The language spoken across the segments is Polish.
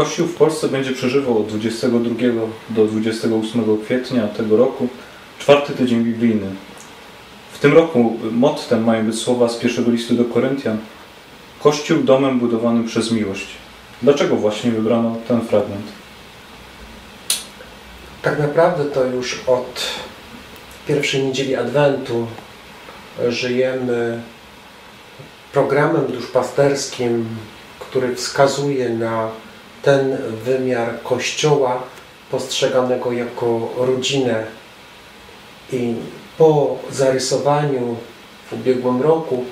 Kościół w Polsce będzie przeżywał od 22 do 28 kwietnia tego roku czwarty tydzień biblijny. W tym roku mottem mają być słowa z pierwszego listu do Koryntian Kościół domem budowanym przez miłość. Dlaczego właśnie wybrano ten fragment? Tak naprawdę to już od pierwszej niedzieli Adwentu żyjemy programem duszpasterskim, który wskazuje na ten wymiar Kościoła postrzeganego jako rodzinę. I po zarysowaniu w ubiegłym roku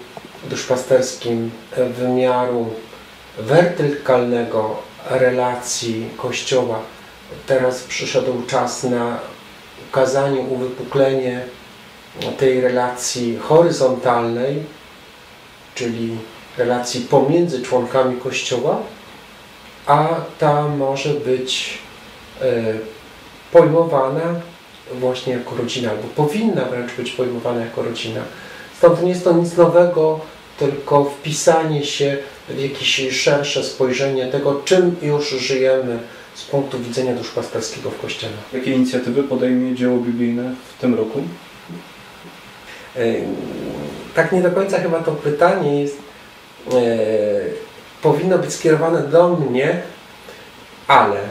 duszpasterskim wymiaru wertykalnego relacji Kościoła, teraz przyszedł czas na ukazanie, uwypuklenie tej relacji horyzontalnej, czyli relacji pomiędzy członkami Kościoła, a ta może być e, pojmowana właśnie jako rodzina, albo powinna wręcz być pojmowana jako rodzina. Stąd nie jest to nic nowego, tylko wpisanie się w jakieś szersze spojrzenie tego, czym już żyjemy z punktu widzenia duszpasterskiego w Kościele. Jakie inicjatywy podejmie dzieło biblijne w tym roku? E, tak nie do końca chyba to pytanie jest, e, powinno być skierowane do mnie, ale e,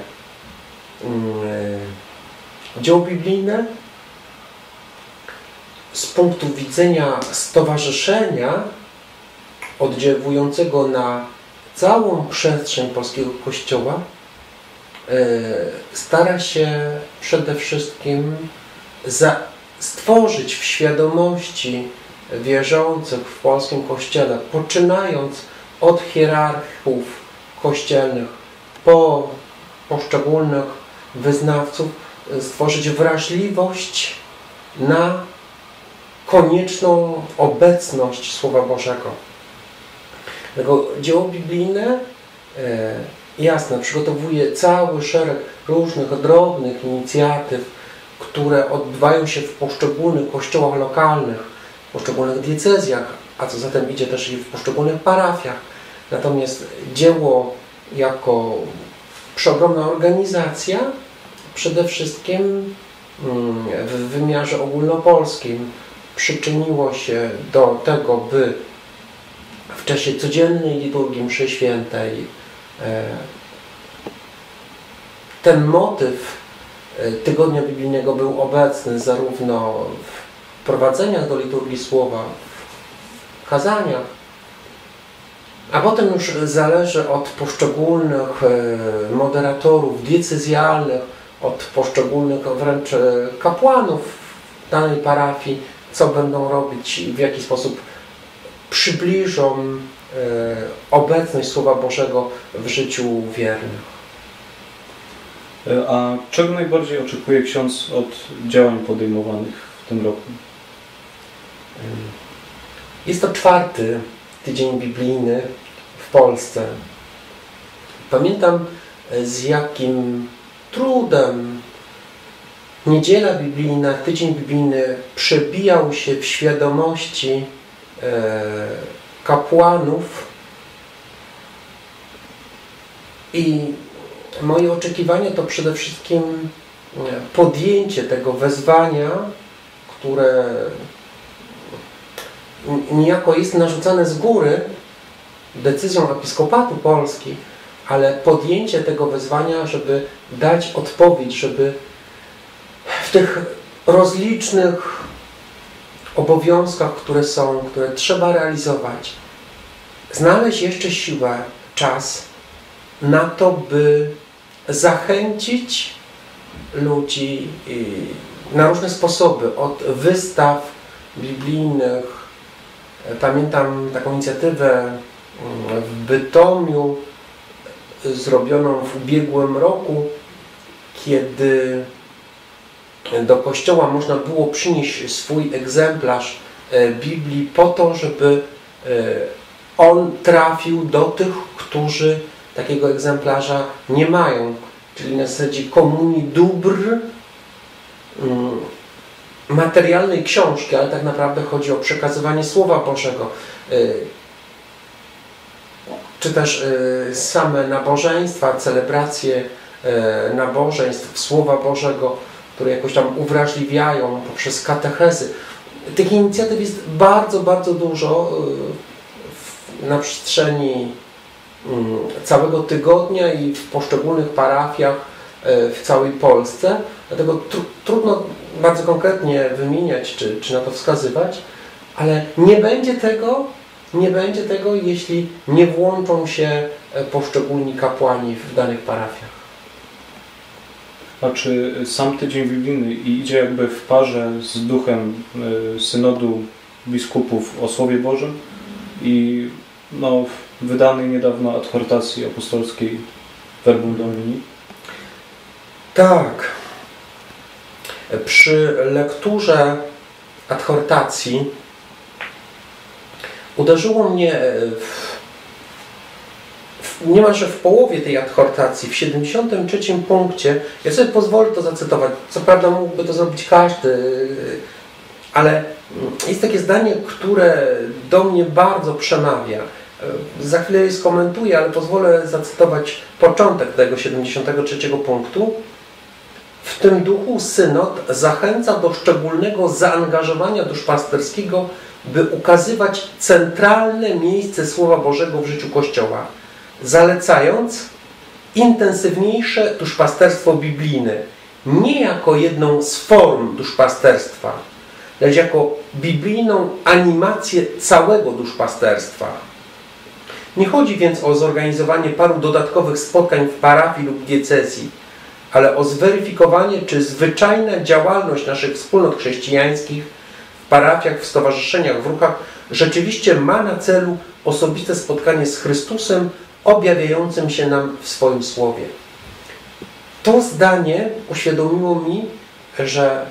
dzieło biblijne z punktu widzenia stowarzyszenia oddziaływującego na całą przestrzeń polskiego kościoła stara się przede wszystkim stworzyć w świadomości wierzących w polskim kościele, poczynając od hierarchów kościelnych po poszczególnych wyznawców, stworzyć wrażliwość na konieczną obecność Słowa Bożego. Dlatego dzieło biblijne e, jasne, przygotowuje cały szereg różnych drobnych inicjatyw, które odbywają się w poszczególnych kościołach lokalnych, w poszczególnych diecezjach, a co zatem idzie też i w poszczególnych parafiach. Natomiast dzieło jako przeogromna organizacja przede wszystkim mm, w wymiarze ogólnopolskim przyczyniło się do tego, by w czasie codziennej liturgii mszy świętej e, ten motyw E, tygodnia biblijnego był obecny zarówno w prowadzeniach do liturgii słowa, w kazaniach, a potem już zależy od poszczególnych e, moderatorów diecezjalnych, od poszczególnych wręcz e, kapłanów danej parafii, co będą robić i w jaki sposób przybliżą obecność Słowa Bożego w życiu wiernych. E, a czego najbardziej oczekuje ksiądz od działań podejmowanych w tym roku? Jest to czwarty tydzień biblijny w Polsce. Pamiętam e, z jakim trudem niedziela biblijna, tydzień biblijny przebijał się w świadomości e, kapłanów i moje oczekiwanie to przede wszystkim e, podjęcie tego wezwania, które niejako jest narzucane z góry decyzją Episkopatu Polski, ale podjęcie tego wezwania, żeby dać odpowiedź, żeby w tych rozlicznych obowiązkach, które są, które trzeba realizować, znaleźć jeszcze siłę, czas na to, by zachęcić ludzi na różne sposoby, od wystaw biblijnych. Pamiętam taką inicjatywę mm, w Bytomiu zrobioną w ubiegłym roku, kiedy do kościoła można było przynieść swój egzemplarz e, Biblii po to, żeby e, on trafił do tych, którzy takiego egzemplarza nie mają, czyli na zasadzie komunii dóbr mm, materialnej książki, ale tak naprawdę chodzi o przekazywanie Słowa Bożego. Y, czy też y, same nabożeństwa, celebracje y, nabożeństw, Słowa Bożego, które jakoś tam uwrażliwiają poprzez katechezy. Tych inicjatyw jest bardzo, bardzo dużo na przestrzeni mm, całego tygodnia i w poszczególnych parafiach w całej Polsce. Dlatego tr trudno bardzo konkretnie wymieniać czy, czy na to wskazywać, ale nie będzie tego, nie będzie tego, jeśli nie włączą się e, poszczególni kapłani w danych parafiach. A czy sam tydzień biblijny idzie jakby w parze z duchem e, synodu biskupów o Słowie Bożym i no, wydanej niedawno adhortacji apostolskiej Verbum Domini? Tak. Przy lekturze adhortacji uderzyło mnie w, w, niemalże w połowie tej adhortacji, w 73 punkcie, ja sobie pozwolę to zacytować, co prawda mógłby to zrobić każdy, ale jest takie zdanie, które do mnie bardzo przemawia. Za chwilę je skomentuję, ale pozwolę zacytować początek tego 73 punktu. W tym duchu synod zachęca do szczególnego zaangażowania duszpasterskiego by ukazywać centralne miejsce Słowa Bożego w życiu Kościoła, zalecając intensywniejsze duszpasterstwo biblijne, nie jako jedną z form duszpasterstwa, lecz jako biblijną animację całego duszpasterstwa. Nie chodzi więc o zorganizowanie paru dodatkowych spotkań w parafii lub diecezji, ale o zweryfikowanie, czy zwyczajna działalność naszych wspólnot chrześcijańskich parafiach, w stowarzyszeniach, w ruchach rzeczywiście ma na celu osobiste spotkanie z Chrystusem objawiającym się nam w swoim Słowie. To zdanie uświadomiło mi, że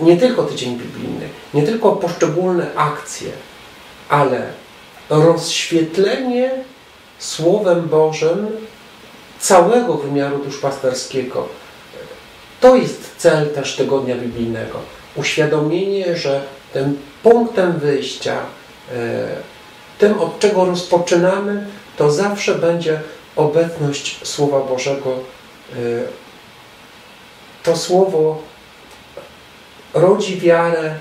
nie tylko tydzień biblijny, nie tylko poszczególne akcje, ale rozświetlenie Słowem Bożym całego wymiaru duszpasterskiego. To jest cel też tygodnia biblijnego uświadomienie, że tym punktem wyjścia, e, tym od czego rozpoczynamy, to zawsze będzie obecność Słowa Bożego. E, to Słowo rodzi wiarę,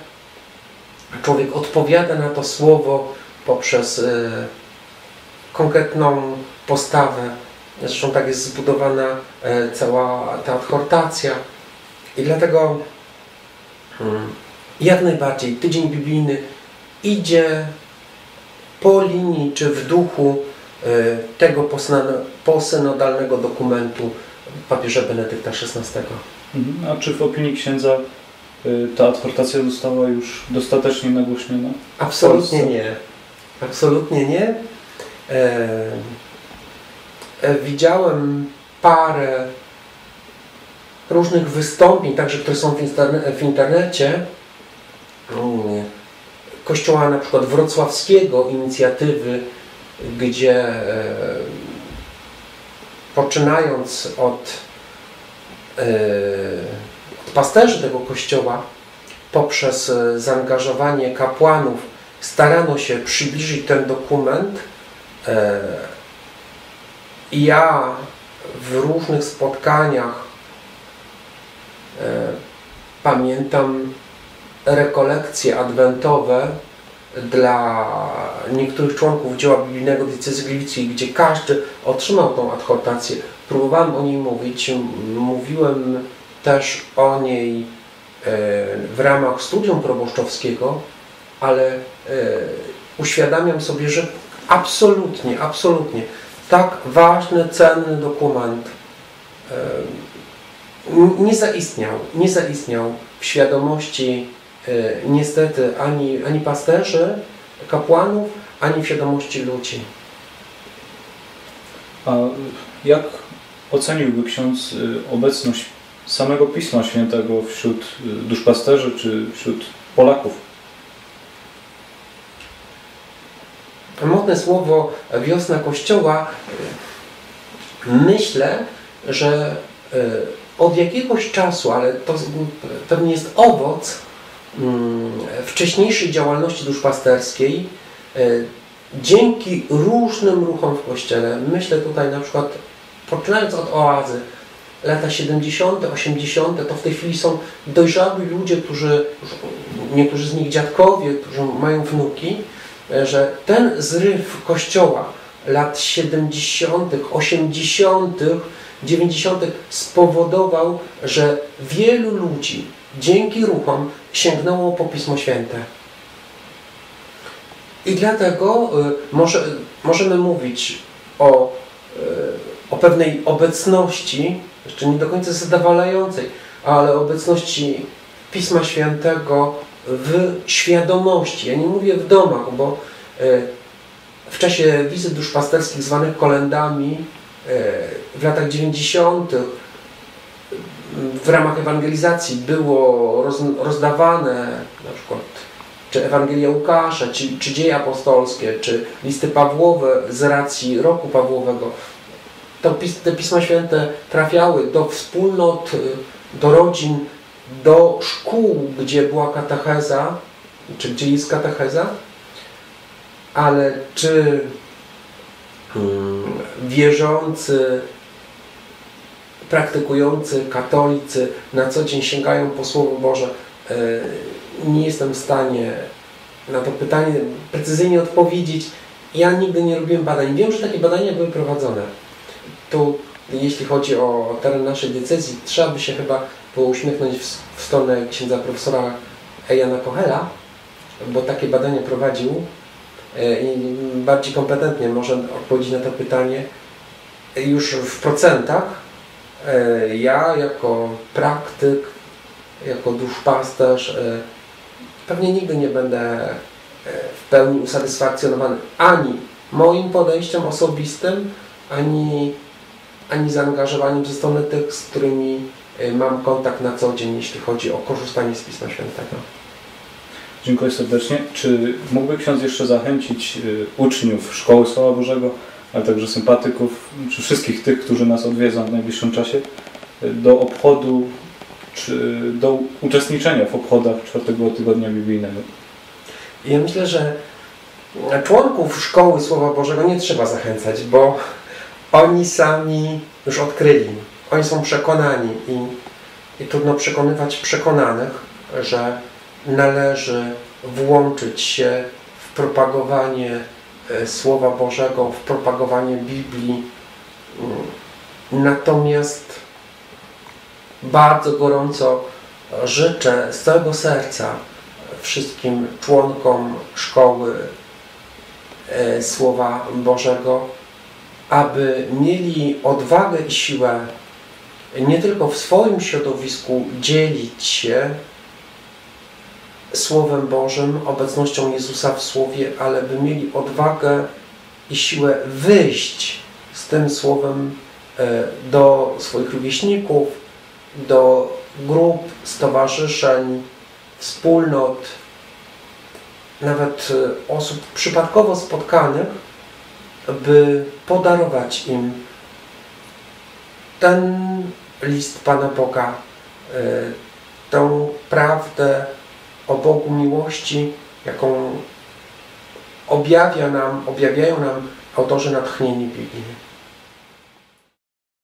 człowiek odpowiada na to Słowo poprzez e, konkretną postawę. Zresztą tak jest zbudowana cała ta adhortacja. I dlatego Hmm. Jak najbardziej tydzień biblijny idzie po linii czy w duchu e, tego posynodalnego dokumentu papieża Benedykta XVI. Mhm. A czy w opinii księdza e, ta adhortacja została już dostatecznie nagłośniona? Absolutnie nie. Absolutnie nie. E, widziałem parę różnych wystąpień, także które są w, internecie, kościoła na przykład wrocławskiego, inicjatywy, gdzie e, poczynając od, e, od pasterzy tego kościoła, poprzez e, zaangażowanie kapłanów, starano się przybliżyć ten dokument. Ja w różnych spotkaniach E, pamiętam rekolekcje adwentowe dla niektórych członków dzieła biblijnego diecezji gliwickiej, gdzie każdy otrzymał tą adhortację. Próbowałem o niej mówić, mówiłem też o niej e, w ramach studium proboszczowskiego, ale e, uświadamiam sobie, że absolutnie, absolutnie tak ważny, cenny dokument nie zaistniał, nie zaistniał w świadomości e, niestety ani, ani pasterzy, kapłanów, ani w świadomości ludzi. A jak oceniłby ksiądz e, obecność samego Pisma Świętego wśród e, duszpasterzy czy wśród Polaków? Modne słowo wiosna Kościoła myślę, że od jakiegoś czasu, ale to pewnie jest owoc mm, wcześniejszej działalności duszpasterskiej, e, dzięki różnym ruchom w Kościele, myślę tutaj na przykład, poczynając od oazy, lata 70., 80., to w tej chwili są dojrzali ludzie, którzy, niektórzy z nich dziadkowie, którzy mają wnuki, że ten zryw Kościoła lat 70., 80., 90. spowodował, że wielu ludzi dzięki ruchom sięgnęło po Pismo Święte. I dlatego y, może, możemy mówić o, y, o pewnej obecności, jeszcze nie do końca zadowalającej, ale obecności Pisma Świętego w świadomości. Ja nie mówię w domach, bo y, w czasie wizyt duszpasterskich zwanych kolendami w latach 90. w ramach ewangelizacji było rozdawane na przykład czy Ewangelia Łukasza, czy, czy dzieje apostolskie, czy listy Pawłowe z racji roku Pawłowego, to te Pisma Święte trafiały do wspólnot, y, do rodzin, do szkół, gdzie była katecheza, czy gdzie jest katecheza, ale czy hmm, wierzący, praktykujący katolicy na co dzień sięgają po Słowo Boże, y, nie jestem w stanie na to pytanie precyzyjnie odpowiedzieć. Ja nigdy nie robiłem badań. Wiem, że takie badania były prowadzone. Tu, jeśli chodzi o teren naszej decyzji, trzeba by się chyba było uśmiechnąć w, w stronę księdza profesora Ejana Kochela, bo takie badania prowadził e, i bardziej kompetentnie może odpowiedzieć na to pytanie. Już w procentach e, ja jako praktyk, jako duszpasterz e, pewnie nigdy nie będę w pełni usatysfakcjonowany ani moim podejściem osobistym, ani, ani zaangażowaniem ze strony tych, z którymi mam kontakt na co dzień, jeśli chodzi o korzystanie z Pisma Świętego. Dziękuję serdecznie. Czy mógłby ksiądz jeszcze zachęcić e, uczniów Szkoły Słowa Bożego, ale także sympatyków, czy wszystkich tych, którzy nas odwiedzą w najbliższym czasie, do obchodu czy do uczestniczenia w obchodach czwartego tygodnia biblijnego. Ja myślę, że członków Szkoły Słowa Bożego nie trzeba zachęcać, bo oni sami już odkryli, oni są przekonani i, i trudno przekonywać przekonanych, że należy włączyć się w propagowanie e, Słowa Bożego, w propagowanie Biblii. Natomiast bardzo gorąco życzę z całego serca wszystkim członkom szkoły e, Słowa Bożego, aby mieli odwagę i siłę nie tylko w swoim środowisku dzielić się Słowem Bożym, obecnością Jezusa w Słowie, ale by mieli odwagę i siłę wyjść z tym Słowem e, do swoich rówieśników, do grup, stowarzyszeń, wspólnot, nawet e, osób przypadkowo spotkanych, by podarować im ten list Pana Boga, e, tę prawdę o Bogu miłości, jaką objawia nam, objawiają nam autorzy natchnieni Biblii.